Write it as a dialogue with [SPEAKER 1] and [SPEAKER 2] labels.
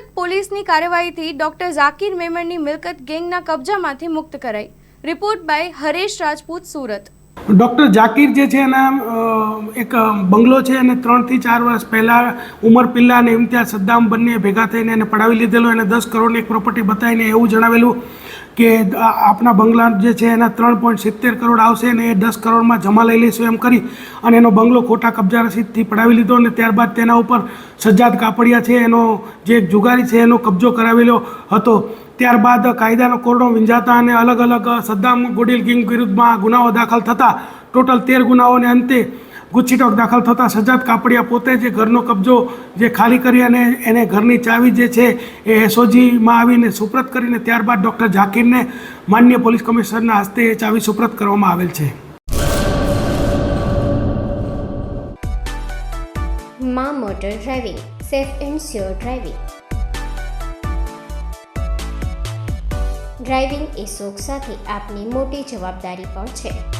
[SPEAKER 1] સુરત પોલીસની કાર્યવાહીથી ડોક્ટર ઝાકીર મેમણની મિલકત ગેંગના કબજામાંથી મુક્ત કરાઈ. Report by Haresh Rajput, Surat.
[SPEAKER 2] Doctor Zakir જે છે એના એક બંગલો છે અને ત્રણથી ચાર વર્ષ પહેલાં ઉમર પિલ્લા અને ઇમ્તિયાઝ સદ્દામ બંને ભેગા થઈને એને પડાવી લીધેલો, એને દસ કરોડની એક પ્રોપર્ટી બતાવીને એવું જણાવેલું કે આપણા બંગલા જે છે એના ત્રણ પોઈન્ટ સિત્તેર કરોડ આવશે અને એ દસ કરોડમાં જમા લઈ લઈશું એમ કરી અને એનો બંગલો ખોટા કબજા રસીદથી પડાવી લીધો અને ત્યારબાદ તેના ઉપર સજ્જાદ કાપડિયા છે, એનો જે જુગારી છે એનો કબજો કરાવેલો હતો. ત્યારબાદ કાયદાનો કોરડો વિંજાતા અને અલગ અલગ સદ્દામ ગુડિલ કિંગ વિરુદ્ધમાં ગુનાઓ દાખલ થતા. ટોટલ તેર ગુનાઓને અંતે ગુચ્છીટોક દાખલ થતાં સજ્જાદ કાપડિયા પોતે જે ઘરનો કબજો જે ખાલી કરી અને એને ઘરની ચાવી જે છે એ એસઓજીમાં આવીને સુપ્રત કરીને ત્યારબાદ ડૉક્ટર ઝાકીરને માન્ય પોલીસ કમિશનરના હસ્તે એ ચાવી સુપ્રત કરવામાં આવેલ છે.
[SPEAKER 3] મા motor driving, safe and sure driving. Driving એ શોખ સાથે આપની મોટી જવાબદારી પણ છે.